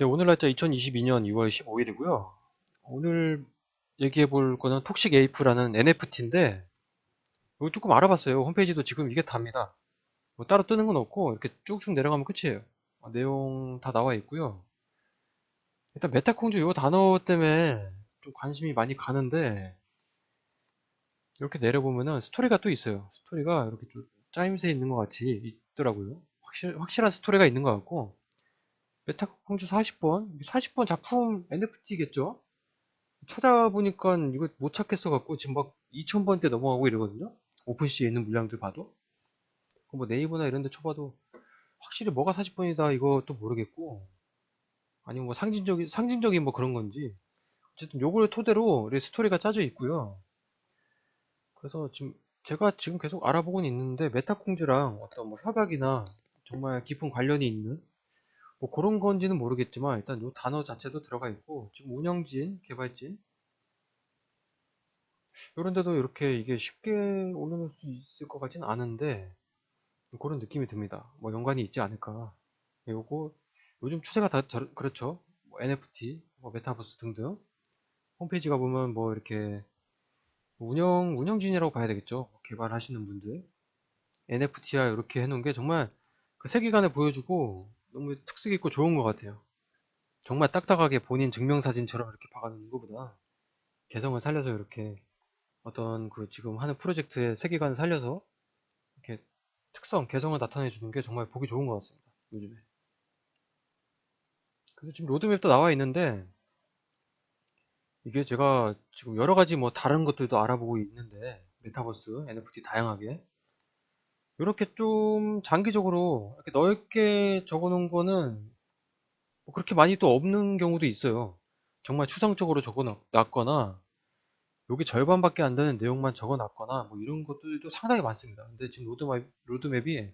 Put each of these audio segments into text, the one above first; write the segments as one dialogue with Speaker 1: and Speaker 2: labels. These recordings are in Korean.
Speaker 1: 네, 오늘 날짜 2022년 2월 15일이고요. 오늘 얘기해 볼 거는 톡식 에이프라는 NFT인데 이거 조금 알아봤어요. 홈페이지도 지금 이게 답니다. 뭐 따로 뜨는 건 없고 이렇게 쭉쭉 내려가면 끝이에요. 어, 내용 다 나와 있고요. 일단 메타콩주 이 단어 때문에 좀 관심이 많이 가는데 이렇게 내려보면은 스토리가 또 있어요. 스토리가 이렇게 좀 짜임새 있는 것 같이 있더라고요. 확실, 확실한 스토리가 있는 것 같고 메타콩주 40번 40번 작품 NFT겠죠? 찾아보니까 이거 못 찾겠어 갖고 지금 막 2000번대 넘어가고 이러거든요. 오픈시에 있는 물량들 봐도 뭐 네이버나 이런 데 쳐봐도 확실히 뭐가 40번이다 이것도 모르겠고 아니면 뭐 상징적인 상징적인 뭐 그런 건지 어쨌든 요걸 토대로 이 스토리가 짜져 있고요. 그래서 지금 제가 지금 계속 알아보고는 있는데 메타콩즈랑 어떤 뭐 협약이나 정말 깊은 관련이 있는 뭐 그런 건지는 모르겠지만 일단 요 단어 자체도 들어가 있고 지금 운영진, 개발진 이런 데도 이렇게 이게 쉽게 올려놓을 수 있을 것 같진 않은데 그런 느낌이 듭니다. 뭐 연관이 있지 않을까. 요거 요즘 추세가 다 저- 그렇죠. 뭐 NFT, 뭐 메타버스 등등 홈페이지 가보면 뭐 이렇게 운영 운영진이라고 봐야 되겠죠. 개발하시는 분들 NFT야 이렇게 해놓은 게 정말 그 세계관을 보여주고 너무 특색 있고 좋은 것 같아요. 정말 딱딱하게 본인 증명사진처럼 이렇게 박아놓는 것보다 개성을 살려서 이렇게 어떤 그 지금 하는 프로젝트의 세계관을 살려서 이렇게 특성, 개성을 나타내 주는 게 정말 보기 좋은 것 같습니다. 요즘에. 그래서 지금 로드맵도 나와 있는데 이게 제가 지금 여러 가지 뭐 다른 것들도 알아보고 있는데 메타버스, NFT 다양하게 이렇게 좀 장기적으로 이렇게 넓게 적어 놓은 거는 뭐 그렇게 많이 또 없는 경우도 있어요. 정말 추상적으로 적어 놨거나 여기 절반밖에 안 되는 내용만 적어 놨거나 뭐 이런 것들도 상당히 많습니다. 근데 지금 로드맵, 로드맵이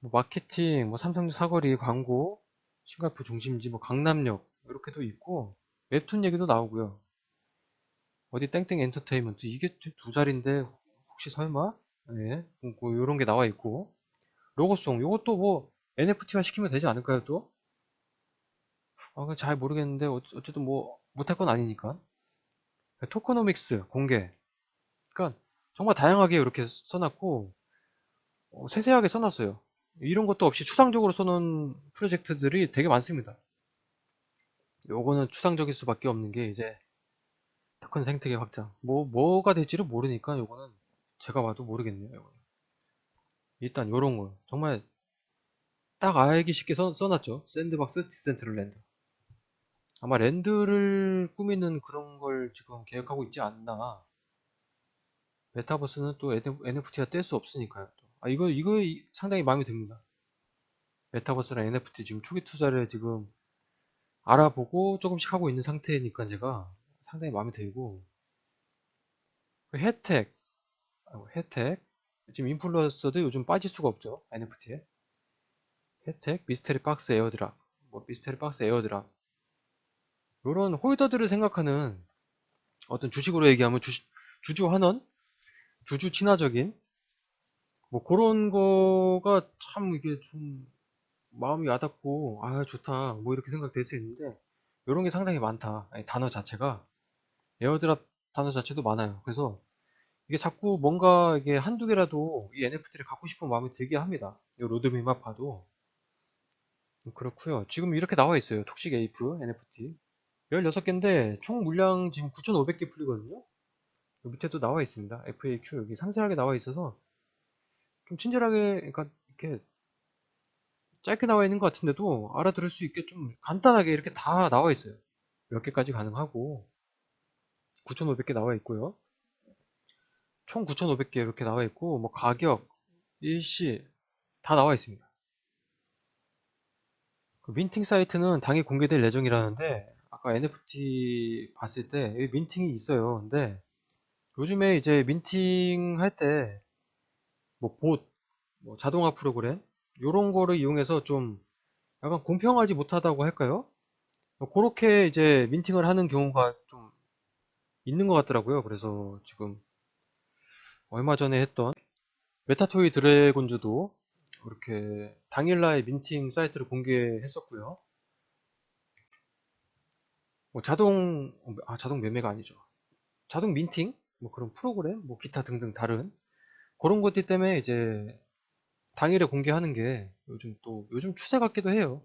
Speaker 1: 뭐 마케팅, 뭐 삼성역 사거리 광고, 싱가포르 중심지, 뭐 강남역 이렇게도 있고 웹툰 얘기도 나오고요. 어디 땡땡 엔터테인먼트 이게 두 자리인데 혹시 설마? 예, 뭐 이런 게 나와 있고. 로고송 요것도 뭐 NFT화 시키면 되지 않을까요 또? 아, 그잘 모르겠는데 어- 어쨌든 뭐 못할 건 아니니까. 토커노믹스 공개. 그러니까 정말 다양하게 이렇게 써놨고 어, 세세하게 써놨어요. 이런 것도 없이 추상적으로 써놓은 프로젝트들이 되게 많습니다. 요거는 추상적일 수밖에 없는 게 이제 토큰 생태계 확장. 뭐 뭐가 될지를 모르니까 요거는 제가 봐도 모르겠네요. 일단 요런 거 정말 딱 알기 쉽게 써, 써놨죠 샌드박스 디센트럴 랜드 아마 랜드를 꾸미는 그런 걸 지금 계획하고 있지 않나. 메타버스는 또 NFT가 뗄 수 없으니까요. 또. 아, 이거, 이거 이- 상당히 마음에 듭니다. 메타버스랑 NFT 지금 초기 투자를 지금 알아보고 조금씩 하고 있는 상태니까 제가 상당히 마음에 들고. 그 혜택, 혜택. 지금 인플루언서도 요즘 빠질 수가 없죠. NFT에. 혜택, 미스테리 박스 에어드랍. 뭐, 미스테리 박스 에어드랍. 이런 홀더들을 생각하는 어떤 주식으로 얘기하면 주, 주주 환원? 주주 친화적인? 뭐 그런 거가 참 이게 좀 마음이 와닿고 아 좋다 뭐 이렇게 생각될 수 있는데 이런 게 상당히 많다. 아니, 단어 자체가 에어드랍 단어 자체도 많아요. 그래서 이게 자꾸 뭔가 이게 한두 개라도 이 NFT를 갖고 싶은 마음이 들게 합니다. 이 로드맵만 봐도 그렇고요. 지금 이렇게 나와 있어요. 톡식 에이프 NFT 16개인데 총 물량 지금 9,500개 풀리거든요. 밑에도 나와 있습니다. FAQ 여기 상세하게 나와 있어서 좀 친절하게 그러니까 이렇게 짧게 나와 있는 것 같은데도 알아들을 수 있게 좀 간단하게 이렇게 다 나와 있어요. 몇 개까지 가능하고 9,500개 나와 있고요. 총 9,500개 이렇게 나와 있고 뭐 가격, 일시 다 나와 있습니다. 그 민팅 사이트는 당일 공개될 예정이라는데 아까 NFT 봤을 때 민팅이 있어요. 근데 요즘에 이제 민팅 할 때 뭐 봇, 뭐 자동화 프로그램 요런 거를 이용해서 좀 약간 공평하지 못하다고 할까요? 그렇게 이제 민팅을 하는 경우가 좀 있는 것 같더라고요. 그래서 지금 얼마 전에 했던 메타토이 드래곤즈도 이렇게 당일날 민팅 사이트를 공개했었고요. 뭐 자동 아 자동 매매가 아니죠. 자동 민팅 뭐 그런 프로그램 뭐 기타 등등 다른 그런 것들 때문에 이제 당일에 공개하는 게 요즘 또 요즘 추세 같기도 해요.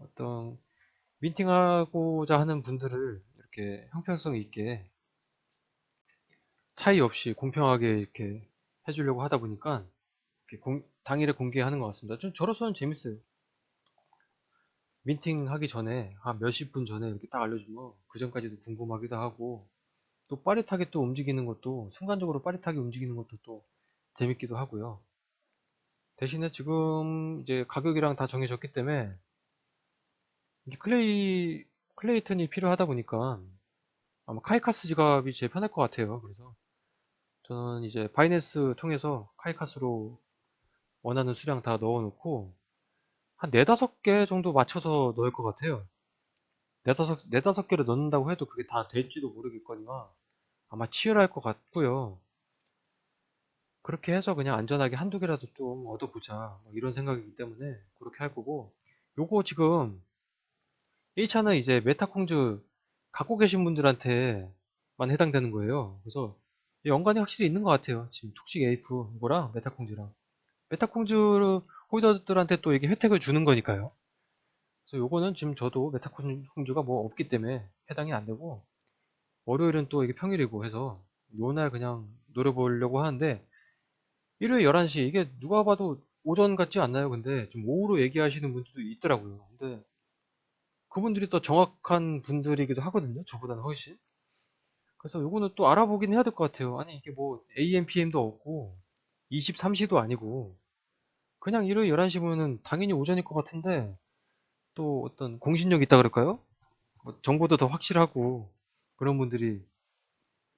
Speaker 1: 어떤 민팅하고자 하는 분들을 이렇게 형평성 있게 차이 없이 공평하게 이렇게 해주려고 하다 보니까 공- 당일에 공개하는 것 같습니다. 좀 저로서는 재밌어요. 민팅 하기 전에 한 몇십 분 전에 이렇게 딱 알려주면 그 전까지도 궁금하기도 하고 또 빠릿하게 또 움직이는 것도 순간적으로 빠릿하게 움직이는 것도 또 재밌기도 하고요. 대신에 지금 이제 가격이랑 다 정해졌기 때문에 클레이 클레이튼이 필요하다 보니까 아마 카이카스 지갑이 제일 편할 것 같아요. 그래서 저는 이제 바이낸스 통해서 카이카스로 원하는 수량 다 넣어놓고 한 네다섯 개 정도 맞춰서 넣을 것 같아요. 네다섯, 네다섯 개를 넣는다고 해도 그게 다 될지도 모르겠거니와 아마 치열할 것 같고요. 그렇게 해서 그냥 안전하게 한두 개라도 좀 얻어보자 뭐 이런 생각이기 때문에 그렇게 할 거고 요거 지금 1차는 이제 메타콩즈 갖고 계신 분들한테만 해당되는 거예요. 그래서 연관이 확실히 있는 것 같아요. 지금 톡식 에이프 이거랑 메타콩즈랑 메타콩즈 홀더들한테 또 이게 혜택을 주는 거니까요. 그래서 요거는 지금 저도 메타콩즈가 뭐 없기 때문에 해당이 안 되고 월요일은 또 이게 평일이고 해서 요날 그냥 노려보려고 하는데 일요일 11시 이게 누가 봐도 오전 같지 않나요? 근데 좀 오후로 얘기하시는 분들도 있더라고요. 근데 그분들이 더 정확한 분들이기도 하거든요. 저보다는 훨씬. 그래서 요거는 또 알아보긴 해야 될 것 같아요. 아니 이게 뭐 AM, PM도 없고 23시도 아니고 그냥 일요일 11시 보면은 당연히 오전일 것 같은데 또 어떤 공신력 있다 그럴까요? 뭐 정보도 더 확실하고 그런 분들이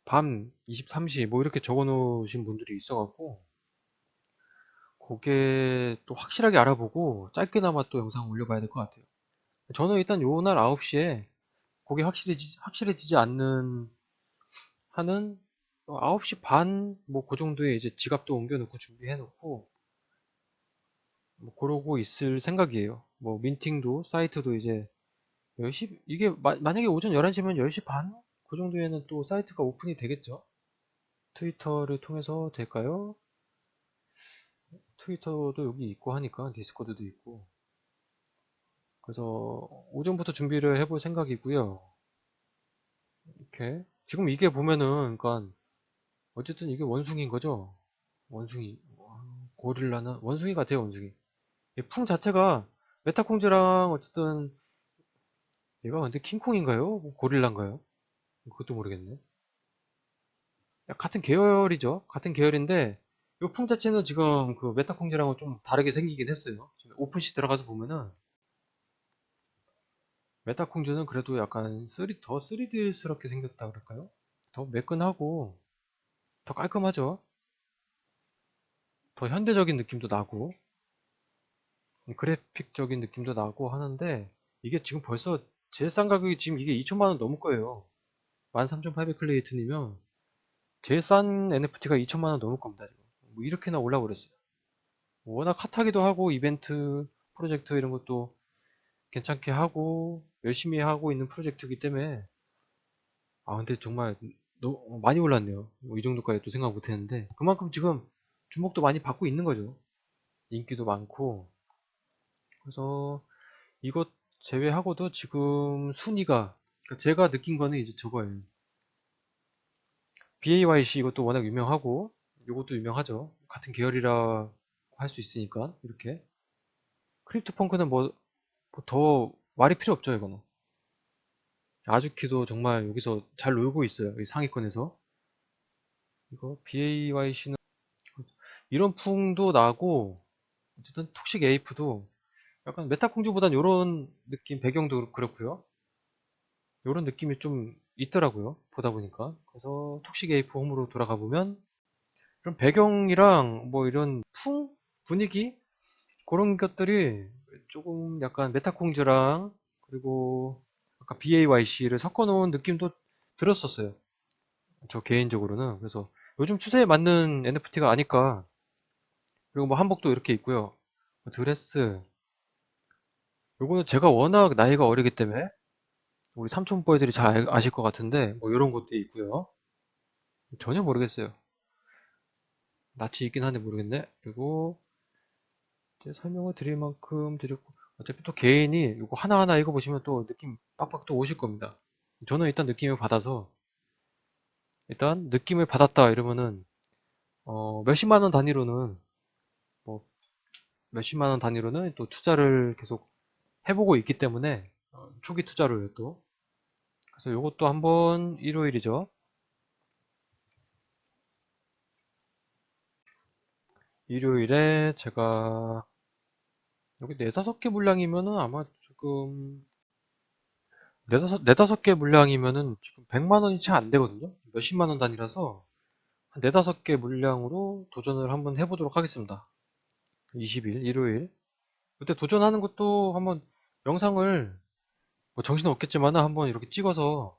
Speaker 1: 밤 23시 뭐 이렇게 적어 놓으신 분들이 있어갖고 그게 또 확실하게 알아보고 짧게나마 또 영상 올려봐야 될 것 같아요. 저는 일단 요 날 9시에 그게 확실해지, 확실해지지 않는 하는 9시 반 뭐 그 정도에 이제 지갑도 옮겨놓고 준비해놓고 뭐 그러고 있을 생각이에요. 뭐 민팅도 사이트도 이제 10시 이게 마- 만약에 오전 11시면 10시 반? 그 정도에는 또 사이트가 오픈이 되겠죠? 트위터를 통해서 될까요? 트위터도 여기 있고 하니까 디스코드도 있고 그래서 오전부터 준비를 해볼 생각이고요. 이렇게 지금 이게 보면은 그러니까 어쨌든 이게 원숭이인 거죠? 원숭이 와, 고릴라는 원숭이 같아요 원숭이 이풍 자체가 메타콩즈랑 어쨌든 얘가 근데 킹콩인가요? 고릴라인가요? 그것도 모르겠네. 야, 같은 계열이죠. 같은 계열인데 이 풍 자체는 지금 그 메타콩즈랑은 좀 다르게 생기긴 했어요. 오픈시 들어가서 보면은 메타콩즈는 그래도 약간 3, 더 3D스럽게 생겼다 그럴까요? 더 매끈하고 더 깔끔하죠. 더 현대적인 느낌도 나고 그래픽적인 느낌도 나고 하는데 이게 지금 벌써 제일 싼 가격이 지금 이게 2천만원 넘을 거예요. 13,800 클레이튼이면 제일 싼 NFT가 2천만원 넘을 겁니다. 지금. 뭐 이렇게나 올라버렸어요. 워낙 핫하기도 하고 이벤트 프로젝트 이런 것도 괜찮게 하고 열심히 하고 있는 프로젝트이기 때문에 아 근데 정말 너, 많이 올랐네요. 뭐 이 정도까지 또 생각 못했는데 그만큼 지금 주목도 많이 받고 있는 거죠. 인기도 많고 그래서 이것 제외하고도 지금 순위가 그러니까 제가 느낀 거는 이제 저거예요. BAYC 이것도 워낙 유명하고 이것도 유명하죠. 같은 계열이라 할 수 있으니까 이렇게 크립토펑크는 뭐 더 말이 필요 없죠 이거는. 아주키도 정말 여기서 잘 놀고 있어요 이 상위권에서. 이거 BAYC는 이런 풍도 나고 어쨌든 톡식 에이프도 약간 메타콩즈보단 이런 느낌 배경도 그렇고요. 이런 느낌이 좀 있더라고요 보다 보니까. 그래서 톡식 에이프 홈으로 돌아가 보면 이런 배경이랑 뭐 이런 풍 분위기? 그런 것들이 조금 약간 메타콩즈랑 그리고 아까 BAYC를 섞어 놓은 느낌도 들었었어요 저 개인적으로는 그래서 요즘 추세에 맞는 NFT가 아닐까 그리고 뭐 한복도 이렇게 있고요 드레스 요거는 제가 워낙 나이가 어리기 때문에 우리 삼촌보 애들이 잘 알- 아실 것 같은데 뭐 이런 것도 있고요. 전혀 모르겠어요. 낯이 있긴 한데 모르겠네. 그리고 설명을 드릴 만큼 드렸고 어차피 또 개인이 이거 하나하나 읽어보시면 또 느낌 빡빡 또 오실 겁니다. 저는 일단 느낌을 받아서 일단 느낌을 받았다 이러면은 어, 몇십만 원 단위로는 뭐 몇십만 원 단위로는 또 투자를 계속 해보고 있기 때문에 어, 초기 투자로요 또 그래서 요것도 한번 일요일이죠 일요일에 제가 여기 네다섯 개 물량이면은 아마 지금 네다섯, 네다섯 개 물량이면은 지금 100만 원이 채 안 되거든요. 몇십만 원 단위라서 한 네다섯 개 물량으로 도전을 한번 해보도록 하겠습니다. 20일 일요일. 그때 도전하는 것도 한번 영상을 뭐 정신 없겠지만 한번 이렇게 찍어서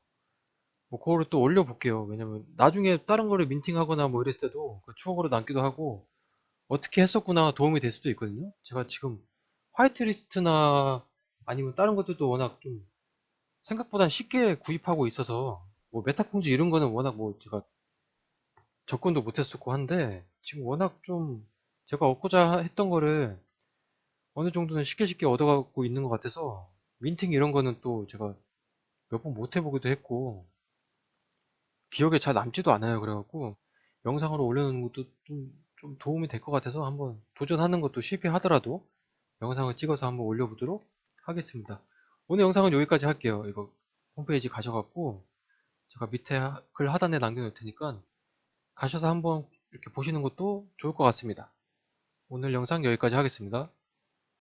Speaker 1: 뭐 그거를 또 올려볼게요. 왜냐면 나중에 다른 거를 민팅하거나 뭐 이랬을 때도 그 추억으로 남기도 하고 어떻게 했었구나 도움이 될 수도 있거든요. 제가 지금 화이트리스트나 아니면 다른 것들도 워낙 좀 생각보다 쉽게 구입하고 있어서 뭐 메타풍지 이런 거는 워낙 뭐 제가 접근도 못했었고 한데 지금 워낙 좀 제가 얻고자 했던 거를 어느 정도는 쉽게 쉽게 얻어가고 있는 것 같아서 민팅 이런 거는 또 제가 몇 번 못 해보기도 했고 기억에 잘 남지도 않아요. 그래갖고 영상으로 올려놓는 것도 좀, 좀 도움이 될 것 같아서 한번 도전하는 것도 실패하더라도 영상을 찍어서 한번 올려보도록 하겠습니다. 오늘 영상은 여기까지 할게요. 이거 홈페이지 가셔갖고 제가 밑에 하- 글 하단에 남겨놓을 테니까 가셔서 한번 이렇게 보시는 것도 좋을 것 같습니다. 오늘 영상 여기까지 하겠습니다.